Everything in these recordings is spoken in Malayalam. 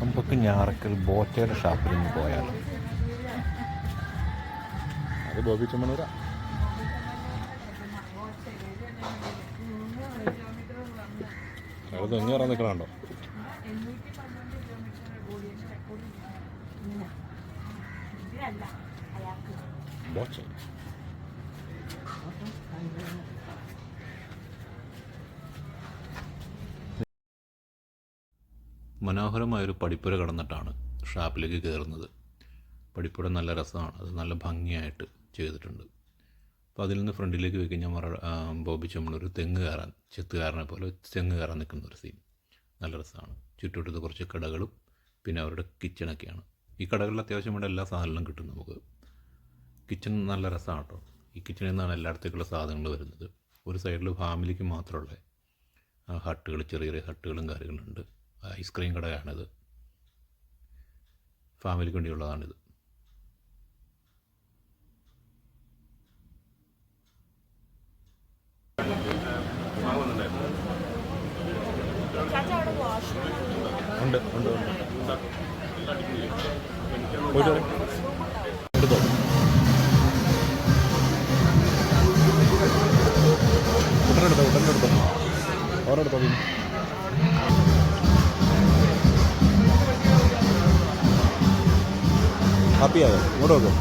നമുക്ക് ഞാറക്കൽ ബോറ്റയുടെ ഷാപ്പിൽ നിന്ന് പോയാലോ? അത് ബോബി ചുമനൂര അയാൾ തെങ്ങ് കയറാൻ നിൽക്കണുണ്ടോ? ബോച്ച മനോഹരമായൊരു പടിപ്പുര കടന്നിട്ടാണ് ഷാപ്പിലേക്ക് കയറുന്നത്. പടിപ്പുര നല്ല രസമാണ്. അത് നല്ല ഭംഗിയായിട്ട് ചെയ്തിട്ടുണ്ട്. അപ്പോൾ അതിൽ നിന്ന് ഫ്രണ്ടിലേക്ക് പോയി കഴിഞ്ഞാൽ മറ ബോബി ചമ്മളൊരു തെങ്ങ് കയറാൻ ചെത്തുകാരനെ പോലെ തെങ്ങ് കയറാൻ നിൽക്കുന്ന ഒരു സീൻ നല്ല രസമാണ്. ചുറ്റുവട്ടത്ത് കുറച്ച് കടകളും പിന്നെ അവരുടെ കിച്ചണൊക്കെയാണ് ഈ കടകളിൽ അത്യാവശ്യം വേണ്ട എല്ലാ സാധനങ്ങളും കിട്ടും നമുക്ക്. കിച്ചൺ നല്ല രസമാണ് കേട്ടോ. ഈ കിച്ചണിൽ നിന്നാണ് എല്ലായിടത്തേക്കുള്ള സാധനങ്ങൾ വരുന്നത്. ഒരു സൈഡിൽ ഫാമിലിക്ക് മാത്രമുള്ള ഹട്ടുകൾ ചെറിയ ചെറിയ ഹട്ടുകളും കാര്യങ്ങളുണ്ട്. ഐസ്ക്രീം കടയാണിത്. ഫാമിലിക്ക് വേണ്ടിയുള്ളതാണിത്. ഉണ്ട് ഉണ്ട് ഉണ്ട്. ഉടനെടുത്തോ ഉടനെടുത്തോ ഓരെടുത്തോ ഹാപ്പിയായോ? ഇങ്ങോട്ട് നോക്കോ.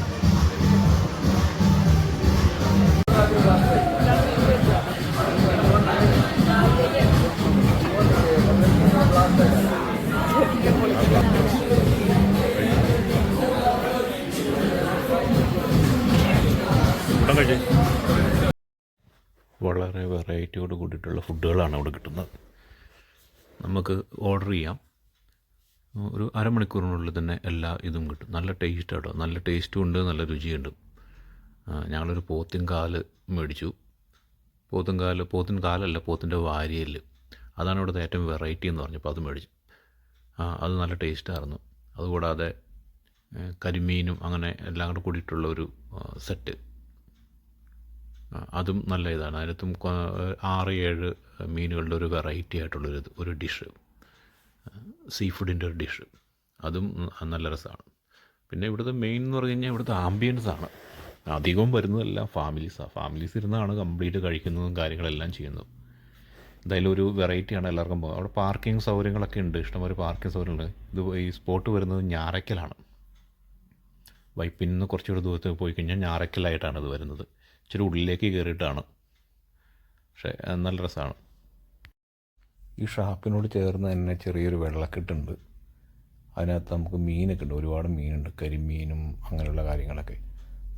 വളരെ വെറൈറ്റിയോട് കൂടിയിട്ടുള്ള ഫുഡുകളാണ് അവിടെ കിട്ടുന്നത്. നമുക്ക് ഓർഡർ ചെയ്യാം. ഒരു അരമണിക്കൂറിനുള്ളിൽ തന്നെ എല്ലാ ഇതും കിട്ടും. നല്ല ടേസ്റ്റ് കേട്ടോ നല്ല ടേസ്റ്റും ഉണ്ട് നല്ല രുചിയുണ്ട്. ഞങ്ങളൊരു പോത്തിൻ കാൽ മേടിച്ചു. പോത്തിൻ കാൽ പോത്തിൻ കാലല്ല പോത്തിന്റെ വാരിയൽ അതാണ് ഇവിടുത്തെ ഏറ്റവും വെറൈറ്റി എന്ന് പറഞ്ഞപ്പോൾ അത് മേടിച്ചു. അത് നല്ല ടേസ്റ്റായിരുന്നു അതുകൂടാതെ കരിമീനും അങ്ങനെ എല്ലാം കൂടെ കൂടിയിട്ടുള്ള ഒരു സെറ്റ് അതും നല്ല ഇതാണ്. അതിനകത്തും ആറ് ഏഴ് മീനുകളുടെ ഒരു വെറൈറ്റി ആയിട്ടുള്ളൊരു ഒരു ഡിഷ് സീ ഫുഡിന്റെ ഒരു ഡിഷ്. അതും നല്ല രസമാണ്. പിന്നെ ഇവിടുത്തെ മെയിൻ എന്ന് പറഞ്ഞു കഴിഞ്ഞാൽ ഇവിടുത്തെ ആംബിയൻസ് ആണ്. അധികവും വരുന്നതെല്ലാം ഫാമിലീസാണ് ഫാമിലീസ് ഇരുന്നാണ് കംപ്ലീറ്റ് കഴിക്കുന്നതും കാര്യങ്ങളെല്ലാം ചെയ്യുന്നതും. എന്തായാലും ഒരു വെറൈറ്റിയാണ് എല്ലാവർക്കും പോകുന്നത് അവിടെ പാർക്കിംഗ് സൗകര്യങ്ങളൊക്കെ ഉണ്ട്. ഇഷ്ടംപോലെ പാർക്കിംഗ് സൗകര്യങ്ങളുണ്ട് ഇത് ഈ സ്പോട്ട് വരുന്നത് ഞാറയ്ക്കലാണ്. വൈപ്പിൽ നിന്ന് കുറച്ചുകൂടെ ദൂരത്ത് പോയി കഴിഞ്ഞാൽ ഞാറയ്ക്കലായിട്ടാണ് ഇത് വരുന്നത്. ഇച്ചിരി ഉള്ളിലേക്ക് കയറിയിട്ടാണ്. പക്ഷേ നല്ല രസമാണ്. ഈ ഷാപ്പിനോട് ചേർന്ന് തന്നെ ചെറിയൊരു വെള്ളക്കെട്ടുണ്ട്. അതിനകത്ത് നമുക്ക് മീനൊക്കെ ഉണ്ട്. ഒരുപാട് മീനുണ്ട്. കരിമീനും അങ്ങനെയുള്ള കാര്യങ്ങളൊക്കെ.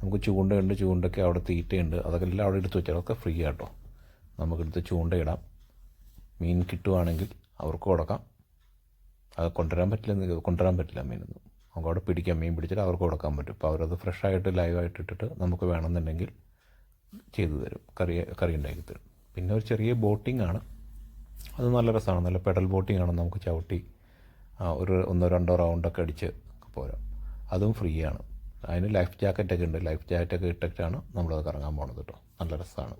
നമുക്ക് ചൂണ്ടയുണ്ട്. ചൂണ്ടയ്ക്ക് അവിടെ തീറ്റയുണ്ട്. അതൊക്കെ എല്ലാം അവിടെ എടുത്ത് വെച്ചാൽ അതൊക്കെ ഫ്രീ ആട്ടോ. നമുക്കെടുത്ത് ചൂണ്ടയിടാം. മീൻ കിട്ടുവാണെങ്കിൽ അവർക്ക് കൊടുക്കാം. അത് കൊണ്ടുവരാൻ പറ്റില്ല കൊണ്ടുവരാൻ പറ്റില്ല മീനൊന്നും. നമുക്ക് അവിടെ പിടിക്കാം. മീൻ പിടിച്ചിട്ട് അവർക്ക് കൊടുക്കാൻ പറ്റും. അപ്പോൾ അവരത് ഫ്രഷായിട്ട് ലൈവായിട്ട് ഇട്ടിട്ട് നമുക്ക് വേണമെന്നുണ്ടെങ്കിൽ ചെയ്തു തരും. കറി കറി ഉണ്ടാക്കി തരും. പിന്നെ ഒരു ചെറിയ ബോട്ടിംഗ് ആണ് അത് നല്ല രസമാണ്. നല്ല പെഡൽ ബോട്ടിംഗ് ആണ് നമുക്ക് ചവിട്ടി ഒരു ഒന്നോ രണ്ടോ റൗണ്ടൊക്കെ അടിച്ച് പോരാം. അതും ഫ്രീ ആണ്. അതിന് ലൈഫ് ജാക്കറ്റൊക്കെ ഉണ്ട്. ലൈഫ് ജാക്കറ്റൊക്കെ ഇട്ടിട്ടാണ് നമ്മളത് കറങ്ങാൻ പോണത് കേട്ടോ നല്ല രസമാണ്